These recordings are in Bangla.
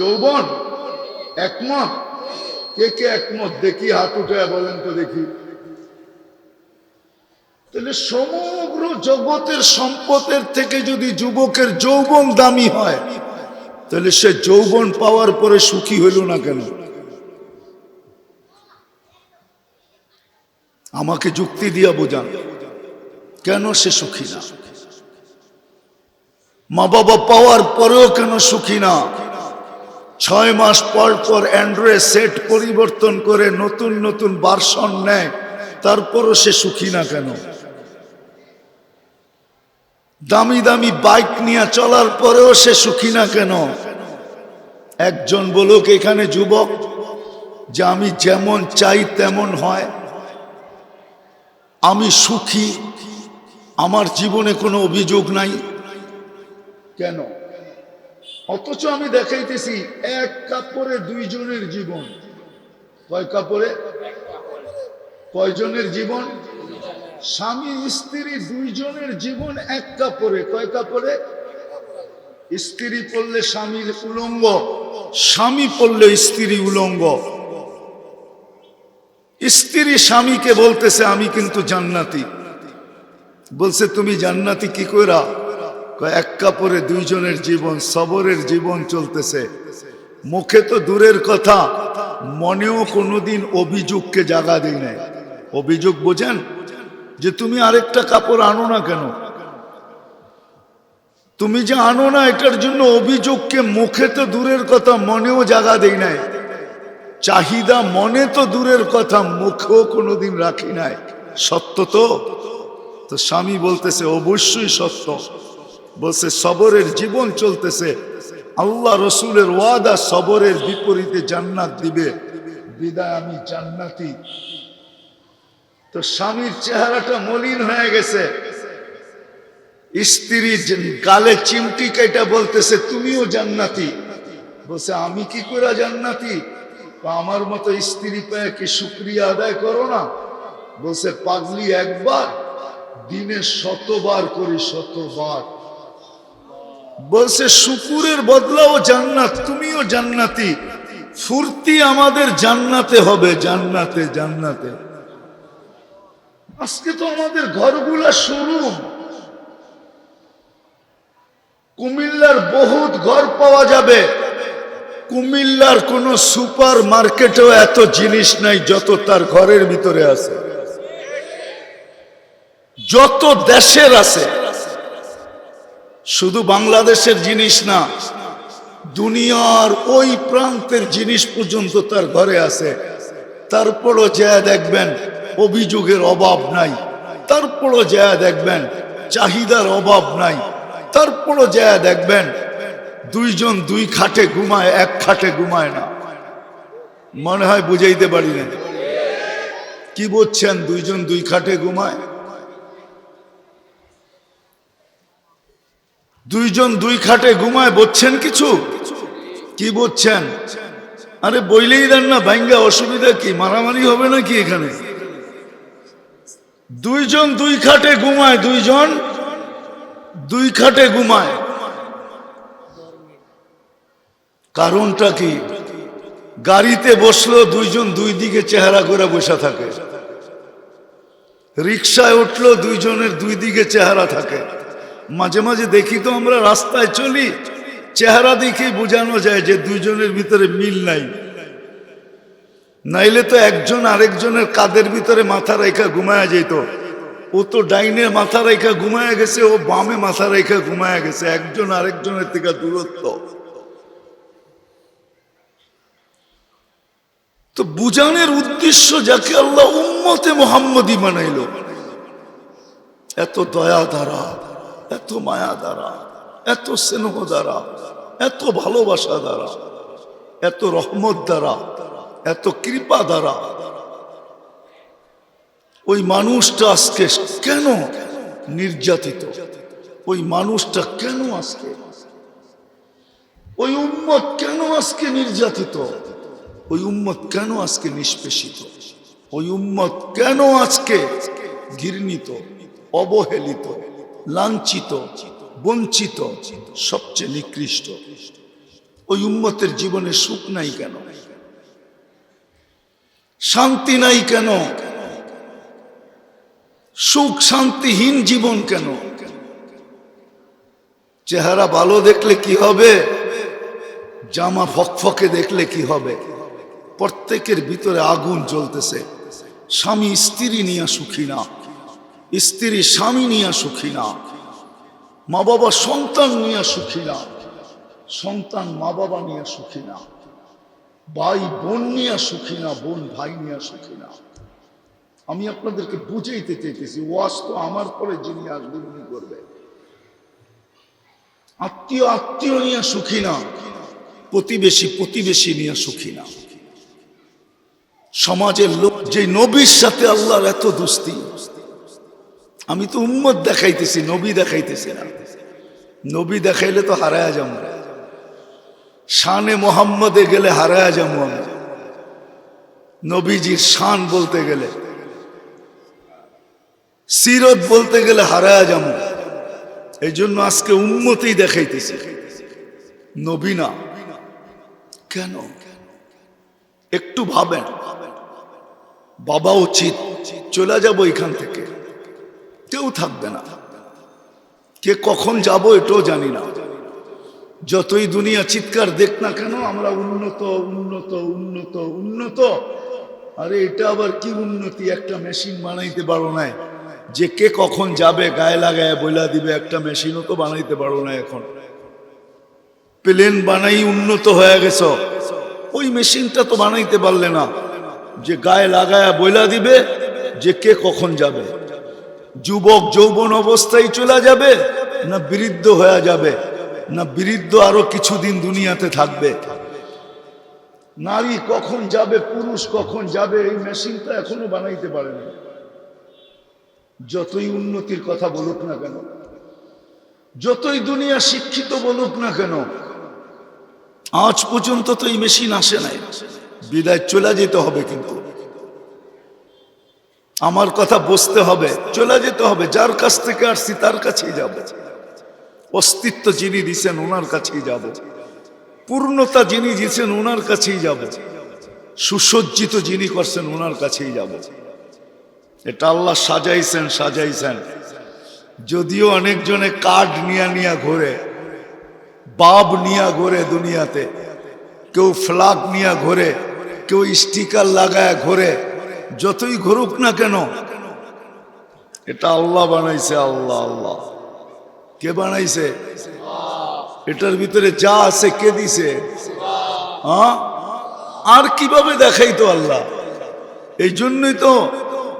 যৌবন, একমত? কে কে একমত? দেখি, হাত উঠে বলেন তো দেখি। তাহলে সমগ্র জগতের সম্পদের থেকে যদি যুবকের যৌবন দামি হয়, তাহলে সে যৌবন পাওয়ার পরে সুখী হইল না কেন? আমাকে যুক্তি দিয়া বোঝান, কেন সে সুখী না? মা বাবা পাওয়ার পরেও কেন সুখী না? ছয় মাস পর পর অ্যান্ড্রয়েড সেট পরিবর্তন করে নতুন নতুন ভার্সন নেয়, তারপরও সে সুখী না কেন? দামি দামি বাইক নিয়ে চলার পরেও সে সুখী না কেন? একজন বলুক এখানে যুবক, যে আমি যেমন চাই তেমন হয়। আমি সুখী, আমার জীবনে কোনো অভিযোগ নাই। কেন? অথচ আমি দেখাইতেছি, এক কাপড়ে দুইজনের জীবন। কয় কাপড়ে? কয়জনের জীবন? স্বামী, স্ত্রী, দুইজনের জীবন এক কাপড়ে। কয় কাপড়ে? স্ত্রী পড়লে স্বামীর উলঙ্গ, স্বামী পড়লে স্ত্রী উলঙ্গ। স্ত্রী স্বামীকে বলতেছে, আমি কিন্তু জান্নাতি। বলছে, তুমি জান্নাতি কি কইরা? এক কাপড়ে দুইজনের জীবন, সবরের জীবন চলতেছে। মুখে তো দূরের কথা, মনেও কোনোদিন অভিযোগকে জাগা দিই নাই। অভিযোগ বোঝেন যে তুমি আরেকটা কাপড় আনো না কেন? তুমি যে আনো না, এটার জন্য অভিযোগকে মুখে তো দূরের কথা, মনেও জাগা দেই নাই। চাহিদা মনে তো দূরের কথা, মুখেও কোনোদিন রাখি নাই। সত্য তো? তো স্বামী বলতেছে, অবশ্যই সত্য। বলছে, সবরের জীবন চলতেছে। আল্লাহ রসুলের ওয়াদা সবরের বিপরীতে জান্নাত দিবে। বিদায় আমি জান্নাতি। তো স্বামীর চেহারাটা মলিন হয়ে গেছে। স্ত্রী গালে চিমটি কেটে বলতেছে, তুমিও জান্নাতি। বলছে, আমি কি করে জান্নাতি? আমার মতো স্ত্রী পেয়ে কি শুক্রিয়া আদায় করো না? বলছে, পাগলি একবার, দিনে শতবার করি, শতবার। বলছে, শুকুরের বদলাও জান্নাত, তুমিও জান্নাতি। ফুর্তি আমাদের জান্নাতে হবে, জান্নাতে জান্নাতে। আজকে তো আমাদের ঘরগুলা শোরুম। কুমিল্লার বহুত ঘর পাওয়া যাবে। কুমিল্লার কোন সুপার মার্কেটেও এত জিনিস নাই যত তার ঘরের ভিতরে আছে। যত দেশের আছে। শুধু বাংলাদেশের জিনিস না, দুনিয়ার ওই প্রান্তের জিনিস পর্যন্ত তার ঘরে আছে। তারপরও যা দেখবেন, অভিযোগের অভাব নাই। তারপরও যা দেখবেন, চাহিদার অভাব নাই। তারপরও যা দেখবেন, দুইজন দুই খাটে ঘুমায়, এক খাটে ঘুমায় না। মনে হয় বুঝাইতে পারি না। কি বলছেন দুইজন দুই খাটে ঘুমায়? দুইজন দুই খাটে ঘুমায়, বলছেন কিছু? কি বলছেন? আরে বইলেই দেন না ভাঙ্গা অসুবিধা কি? মারামারি হবে নাকি এখানে? দুইজন দুই খাটে ঘুমায়, দুইজন দুই খাটে ঘুমায়। কারণটা কি? গাড়িতে বসল, দুইজন দুই দিকে চেহারা করে বসে থাকে। রিক্সায় উঠল, দুইজনের দুই দিকে চেহারা থাকে। মাঝে মাঝে দেখি তো আমরা রাস্তায় চলি, চেহারা দেখে বোঝানো যায় যে দুইজনের ভিতরে মিল নাই। নাইলে তো একজন আরেকজনের কাদের ভিতরে মাথা রেখা ঘুমায়া যেত। ও তো ডাইনে মাথা রেখা ঘুমায়া গেছে, ও বামে মাথা রেখা ঘুমায়া গেছে, একজন আরেকজনের থেকে দূরত্ব। তো বুঝানোর উদ্দেশ্য যাকে আল্লাহ উম্মতে মোহাম্মদী বানাইল। এত দয়া দ্বারা। এত মায়া দ্বারা, এত স্নেহ দ্বারা, এত ভালোবাসা দ্বারা, এত রহমত দ্বারা, এত কৃপা দ্বারা ওই মানুষটা আজকে কেন নির্যাতিত? ওই মানুষটা কেন আজকে? ওই উম্মত কেন আজকে নির্যাতিত? ওই উম্মত কেন আজকে নিষ্পেষিত? ওই উম্মত কেন আজকে ঘৃণিত, অবহেলিত? লাঞ্ছিত, বঞ্চিত, সবচেয়ে নিকৃষ্ট। ওই উম্মতের জীবনে সুখ নাই কেন? শান্তি নাই কেন? সুখ শান্তিহীন জীবন কেন? চেহারা ভালো দেখলে কি হবে? জামা ফকফকে দেখলে কি হবে? প্রত্যেকের ভিতরে আগুন জ্বলতেছে। স্বামী স্ত্রী নিয়ে সুখী না। স্ত্রী, স্বামী নিয়ে সুখী না। মা বাবা সন্তান নিয়ে সুখী না। সন্তান মা বাবা নিয়ে সুখী না। ভাই, বোন নিয়ে সুখী না, বোন, ভাই নিয়ে সুখী না। আমি আপনাদেরকে বুঝাইতে চাইতেছি, ওয়াজ তো আমার পরে যিনি আসবেন উনি করবে। আত্মীয় আত্মীয় নিয়ে সুখী না। প্রতিবেশী প্রতিবেশী নিয়ে সুখী না। সমাজের লোক, যে নবীর সাথে আল্লাহর এত দুস্তি আমি তো উম্মত দেখাইতেছি, নবী দেখাইতেছি না। নবী দেখাইলে তো হারায়া যাব। শানে মোহাম্মদে গেলে হারায়া যাব আমি। নবীজির শান বলতে গেলে, সিরত বলতে গেলে হারায়া যাব। এই জন্য আজকে উন্মতেই দেখাইতেছি। নবী না। কেন? একটু ভাবেন। বাবা উচিত, চলে যাব এখান থেকে। কেউ থাকবে না। কে কখন যাব এটাও জানি না। যতই দুনিয়া চিৎকার দেখ না কেন, আমরা উন্নত উন্নত উন্নত উন্নত। আরে এটা আবার কি উন্নতি? একটা মেশিন বানাইতে পারো না যে কে কখন যাবে, গায়ে লাগায় বইলা দিবে, একটা মেশিনও তো বানাইতে পারো না এখন। প্লেন বানাই উন্নত হয়ে গেছ। ওই মেশিনটা তো বানাইতে পারলে না। যে গায়ে লাগায় বইলা দিবে, যে কে কখন যাবে। যুবক যৌবন অবস্থায় চলে যাবে, না বৃদ্ধ হয়ে যাবে, না বৃদ্ধ আরও কিছুদিন দুনিয়াতে থাকবে। নারী কখন যাবে, পুরুষ কখন যাবে, এই মেশিনটা এখনও বানাইতে পারেনি। যতই উন্নতির কথা বলুক না কেন, যতই দুনিয়া শিক্ষিত বলুক না কেন, আজ পর্যন্ত তো এই মেশিন আসে নাই। বিদায় চলে যেতে হবে কিন্তু। আমার কথা বসতে হবে, চলে যেতে হবে, যার কাছ থেকে আসছি তার কাছেই যাব। অস্তিত্ব যিনি দিছেন ওনার কাছেই যাব। পূর্ণতা যিনি দিয়েছেন ওনার কাছেই যাব। সুসজ্জিত যিনি করছেন ওনার কাছেই যাব। এটা আল্লাহ সাজাইছেন সাজাইছেন। যদিও অনেকজনে কার্ড নিয়া নিয়া ঘোরে, বাব নিয়া ঘোরে দুনিয়াতে, কেউ ফ্ল্যাগ নিয়া ঘোরে, কেউ স্টিকার লাগায় ঘোরে যতই ঘুরুক না কেন, এটা আল্লাহ বানাইছে, আল্লাহ আল্লাহ। কে বানাইছে? এটার ভিতরে যা আছে কে দিছে? হ্যাঁ? আর কীভাবে দেখাই তো আল্লাহ? এই জন্যই তো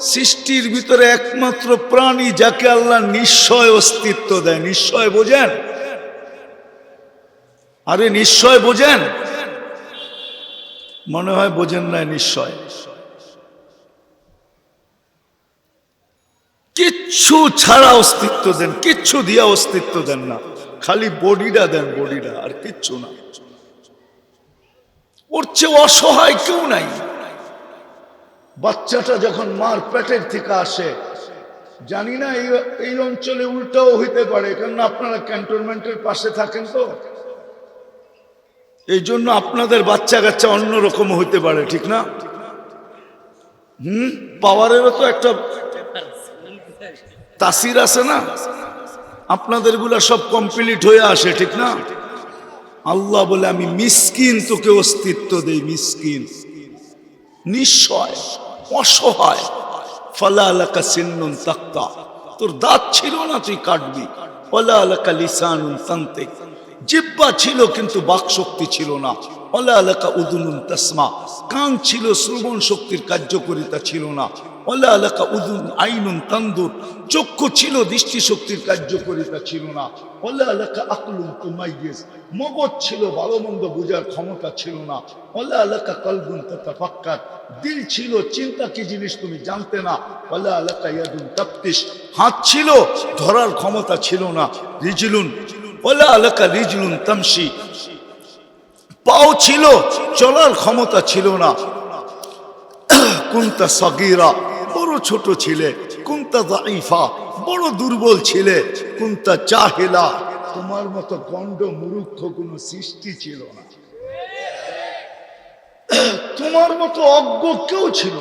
সৃষ্টির ভিতরে একমাত্র প্রাণী যাকে আল্লাহ নিশ্চয় অস্তিত্ব দেয়। নিশ্চয় বোঝেন? আরে নিশ্চয় বোঝেন? মনে হয় বোঝেন না নিশ্চয়। কিচ্ছু ছাড়া অস্তিত্ব দেন, কিচ্ছু দিয়া অস্তিত্ব দেন না। খালি বডিটা দেন, বডিটা, আর কিচ্ছু না। ওর চেয়ে অসহায় কেউ নাই। বাচ্চাটা যখন মার পেটের থেকে আসে, জানি না এই এই অঞ্চলে উল্টাও হইতে পারে কারণ আপনারা ক্যান্টনমেন্টের পাশে থাকেন তো। এই জন্য আপনাদের বাচ্চা কাচ্চা অন্যরকম হইতে পারে, ঠিক না? হুম? পাওয়ারেরও তো একটা তাসির আছে না? আপনাদেরগুলা সব কমপ্লিট হয়ে আসে, ঠিক না? আল্লাহ বলে, আমি মিসকিন, তোকে অস্তিত্ব দেই, মিসকিন। নিশ্চয় অসহায়। ফালা আলাকা সিন্নুন তাক্তা তোর দাঁত ছিল না, তুই কাটবি। ফলা আলাকা লিসানুন তান্তিক। জিব্বা ছিল, কিন্তু বাক শক্তি ছিল না। অলা আলাকা উদুনুন তাসমা। কান ছিল শ্রবণ শক্তির কার্যকরিতা ছিল না। অলা আলাকা উদুন আইনুন তান্দুর। চক্ষু ছিল দৃষ্টি শক্তির কার্যকরিতা ছিল না। অলা আলাকা আকলুন তুমাইয়েস। মগজ ছিল ভালো মন্দ বোঝার ক্ষমতা ছিল না। অলা আলাকা কলবুন তাতাফাক্কার। দিল ছিল, চিন্তা কি জিনিস তুমি জানতে না। অলা আলাকা ইয়াদুন তাপ্তিস হাত ছিল, ধরার ক্ষমতা ছিল না। রিজলুন ওলা আলাকা রিজলুন তামসি পাও ছিল, চলার ক্ষমতা ছিল না। কুন্তা সগিরা। ছোট ছিলে, কুন্তা দাইফা বড় দুর্বল ছিলে, কুন্তা চাহেলা তোমার মতো গণ্ড মুরুক্ষ কোনো সৃষ্টি ছিল না। তোমার মতো অজ্ঞ কেউ ছিল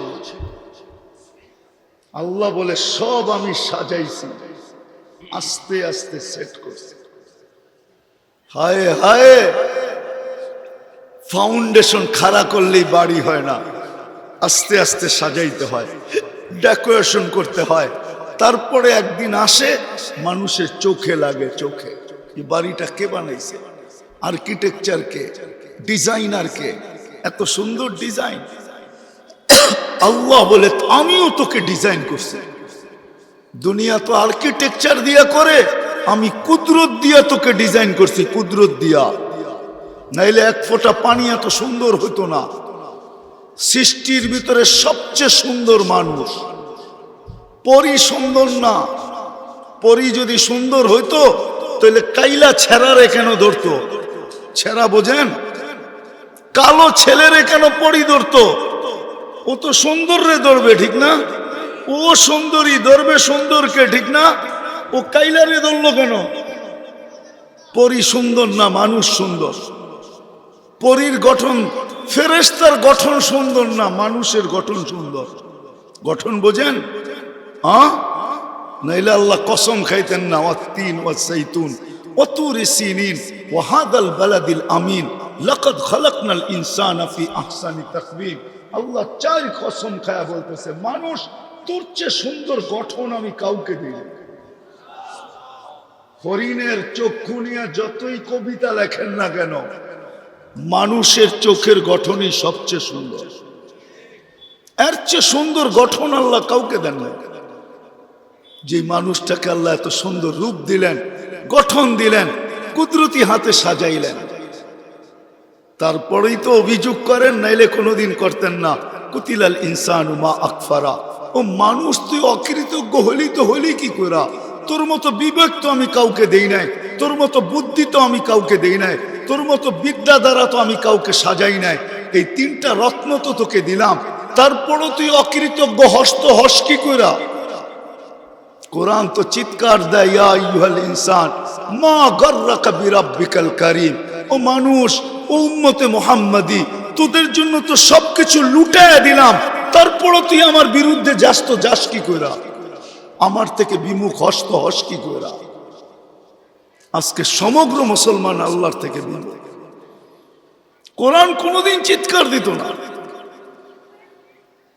আল্লাহ বলে, সব আমি সাজাইছি, আস্তে আস্তে সেট করছি। হায় হায়! ফাউন্ডেশন খাড়া করলেই বাড়ি হয় না, আস্তে আস্তে সাজাইতে হয়। ডেকোরেশন করতে হয়। তারপরে একদিন আসে, মানুষের চোখে লাগে চোখে। এই বাড়িটা কে বানাইছে? আর্কিটেকচার কে? ডিজাইনার কে? এত সুন্দর ডিজাইন আল্লাহ বলে, আমিও তোকে ডিজাইন করছি। দুনিয়া তো আর্কিটেকচার দিয়া করে, আমি কুদরত দিয়া তোকে ডিজাইন করছি, কুদরত দিয়া। নাইলে এক ফোঁটা পানি এত সুন্দর হতো না। সৃষ্টির ভিতরে সবচেয়ে সুন্দর মানুষ। পরি সুন্দর না। পরি যদি সুন্দর হইতো, তাহলে কাইলা ছেঁড়ারে কেন ধরতো? ছেঁড়া বোঝেন? কালো ছেলেরে কেন পরি ধরতো? ও তো সুন্দর রে ধরবে, ঠিক না? ও সুন্দরী ধরবে সুন্দরকে, ঠিক না? ও কাইলারে ধরলো কেন? পরি সুন্দর না, মানুষ সুন্দর। পরীর গঠন ফেরেস্তার গঠন সুন্দর না, মানুষের গঠন সুন্দর। গঠন বোঝেন? নাইলে আল্লাহ কসম খাইতেন না ওয়াত্তিন ওয়াতুর সিনিন ওয়াহাদাল বালাদিল আমিন আল্লাহ চার কসম বলতেছে, মানুষ, তোর চেয়ে সুন্দর গঠন আমি কাউকে দিই হরিণের চক্ষু নিয়ে যতই কবিতা লেখেন না কেন মানুষের চোখের গঠনই সবচেয়ে সুন্দর। এর চেয়ে সুন্দর গঠন আল্লাহ কাউকে দেন না যে মানুষটাকে আল্লাহ এত সুন্দর রূপ দিলেন, গঠন দিলেন, কুদরতি হাতে সাজাইলেন। তারপরেই তো অভিযোগ করেন, নাইলে কোনোদিন করতেন না। কুতিলাল ইনসান মা আকফারা। ও মানুষ তুই অকৃতজ্ঞ হলি তো হলি কি করা তোর মতো বিবেক তো আমি কাউকে দেই নাই। তোর মতো বুদ্ধি তো আমি কাউকে দেই নাই। তোর মতো বিদ্যা দ্বারা তো আমি কাউকে সাজাই নাই। এই তিনটা রত্ন তো তোকে দিলাম। তারপরও তুই অকৃতজ্ঞ, হস্ত হস কি করা কোরআন তো চিৎকার দেয় ইনসান, মা গর্রাকা বিরাব্বিকাল কারীম। ও মানুষ, ও উম্মতে মুহাম্মাদি, তোদের জন্য তো সবকিছু লুটায়া দিলাম। তারপরও তুই আমার বিরুদ্ধে যাস তো যাস কি কইরা। আমার থেকে বিমুখ হস্ত হস কি কইরা। আজকে সমগ্র মুসলমান আল্লাহর থেকে বিমুখ। কোরআন কোনোদিন চিৎকার দিত না।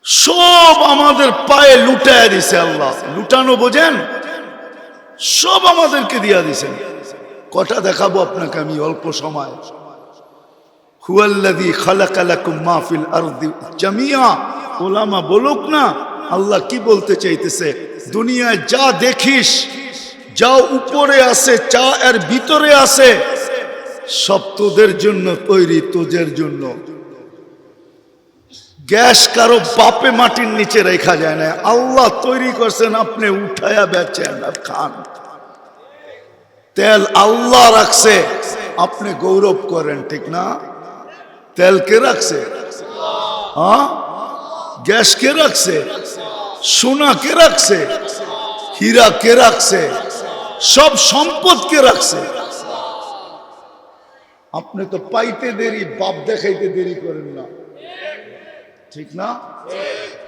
সব আমাদের পায়ে লুটায় দিছে আল্লাহ। লুটানো বোঝেন? সব আমাদেরকে দিয়া দিছেন। কটা দেখাবো আপনাকে আমি অল্প সময়। হুয়াল্লাযী খালাকা লাকুম মা ফিল আরদি জামিয়া ওলামা বলুক না আল্লাহ কি বলতে চাইতেছে? দুনিয়ায় যা দেখিস, যা উপরে আছে চা এর ভিতরে আছে, সব তোদের জন্য তৈরি, তোদের জন্য। গ্যাস কারও বাপে মাটির নিচে রেখা যায় না। আল্লাহ তৈরি করছেন, আপনি উঠায়া বেচেন আর খান। তেল আল্লাহ রাখছে, আপনি গৌরব করেন, ঠিক না? তেল কে রাখছে? হ্যাঁ গ্যাস কে রাখছে? সোনা কে রাখছে? হীরা কে রাখছে? সব সম্পদ কে রাখছে? আপনি তো পাইতে দেরি, বাপ দেখাইতে দেরি করেন না। ঠিক না?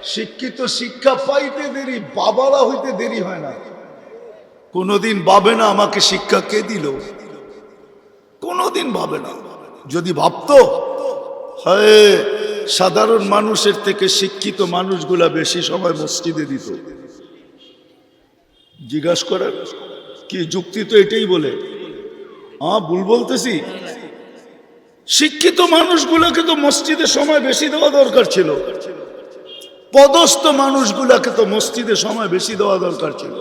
শিক্ষিত শিক্ষা পাইতে দেরি, বাবারা হইতে দেরি হয় না। কোনোদিন ভাবে না আমাকে শিক্ষা কে দিল? কোনোদিন ভাবে না। যদি ভাবতো, হয়! সাধারণ মানুষের থেকে শিক্ষিত মানুষগুলা বেশি সময় মসজিদে দিত। জিজ্ঞাসা করেন কি যুক্তি তো এটাই বলে? হ্যাঁ ভুল বলতেছি? শিক্ষিত মানুষগুলোকে তো মসজিদে সময় বেশি দেওয়া দরকার ছিল। পদস্থ মানুষগুলোকে তো মসজিদে সময় বেশি দেওয়া দরকার ছিল।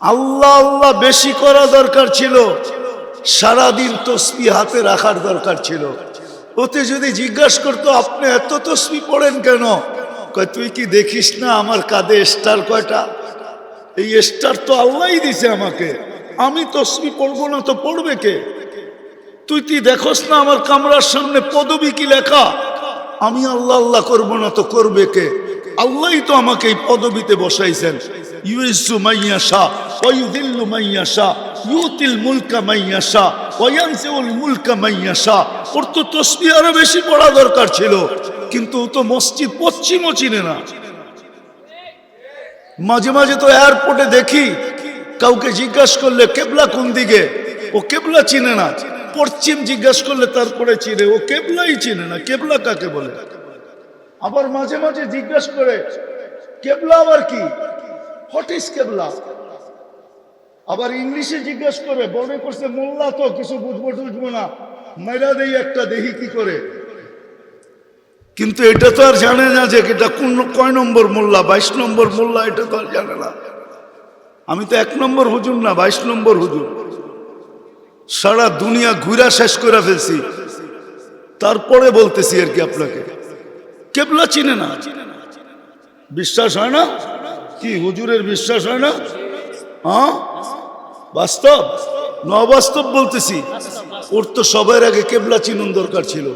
আল্লাহ আল্লাহ বেশি করা দরকার ছিল। সারাদিন তসবি হাতে রাখার দরকার ছিল। ওতে যদি জিজ্ঞাসা করতো, আপনি এত তসবি পড়েন কেন? তুই কি দেখিস না আমার কাঁধে স্টার কয়টা? এই স্টার তো আল্লাহই দিছে আমাকে। আমি তসবি পড়ব না তো পড়বে কে? তুই তুই দেখোস না আমার কামরার সামনে পদবি কি লেখা? আমি আল্লাহ আল্লাহ করব না তো করবে কে? আল্লাহই তো আমাকে এই পদবিতে বসাইছেন। ইউএসু মাইয়া শাহ মান ইয়াশা ইউতিল মুলকা মাইয়া ইয়াশা ওয়া ইয়ানজিউল মুলকা মান ইয়াশা। ওর তো তসবিহ আরও বেশি পড়া দরকার ছিল, কিন্তু তো মসজিদ পশ্চিমও চিনে না। মাঝে মাঝে তো এয়ারপোর্টে দেখি, কাউকে জিজ্ঞাসা করলে কেবলা কোন দিকে? ও কেবলা চিনে না। পশ্চিম জিজ্ঞাসা করলে তারপরে চিনে। ও কেবলাই চিনে না। কেবলা কাকে বলে? আবার মাঝে মাঝে জিজ্ঞাসা করে, কেবলা আবার কি? হোয়াট ইজ কেবলা? আবার ইংলিশে জিজ্ঞাসা করে, মনে করছে মোল্লা তো কিছু বুঝব টুঝবো না। মেরা দেই একটা দেহি কি করে? কিন্তু এটা তো আর জানে না যে এটা কোন কয় নম্বর মোল্লা, বাইশ নম্বর মোল্লা, এটা তো আর জানে না। আমি তো এক নম্বর হুজুর না, বাইশ নম্বর হুজুর। সারা দুনিয়া ঘুরা শেষ করে ফেলছি। তারপরে বলতেছি আর কি আপনাকে। কেবলা চিনে না। বিশ্বাস হয় না? কি, হুজুরের বিশ্বাস হয় না? হ্যাঁ বাস্তব? ন বাস্তব বলতেছি। ওর তো সবার আগে কেবলা চিনুন দরকার ছিল।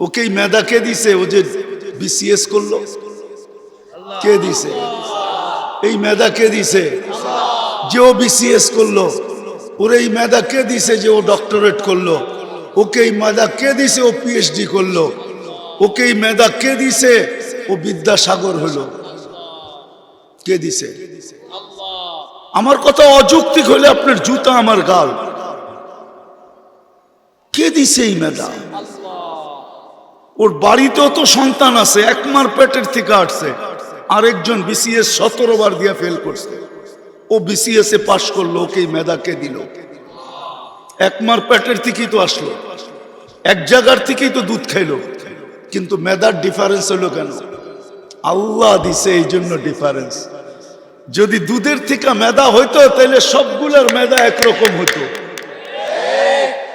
ওকেই মেধা কে দিছে? ও যে বিসিএস করল। কে দিছে? এই মেধা কে দিছে? যে ও বিসিএস করল। ওর এই মেধা কে দিছে যে ও ডক্টরেট করল? ওকে এই মেধা কে দিছে? ও পিএইচডি করল। ওকে এই মেধা কে দিছে? ও বিদ্যাসাগর হলো। কে দিছে? আমার কথা অযৌক্তিক হলে আপনার জুতা আমার গাল। কে দিছে এই মেধা? ওর বাড়িতেও তো সন্তান আছে একমার পেটের থেকে আসছে। আরেকজন বিসিএস সতেরো বার দিয়ে ফেল করছে। ও বিসিএস এ পাশ করল, ওকে এই মেধা কে দিল? একমার পেটের থেকেই তো আসলো। এক জায়গার থেকেই তো দুধ খাইলো। কিন্তু মেধার ডিফারেন্স হলো কেন? আল্লাহ দিছে এই জন্য ডিফারেন্স যদি দুধের থেকে মেধা হইতো তাহলে সবগুলোর মেধা একরকম হতো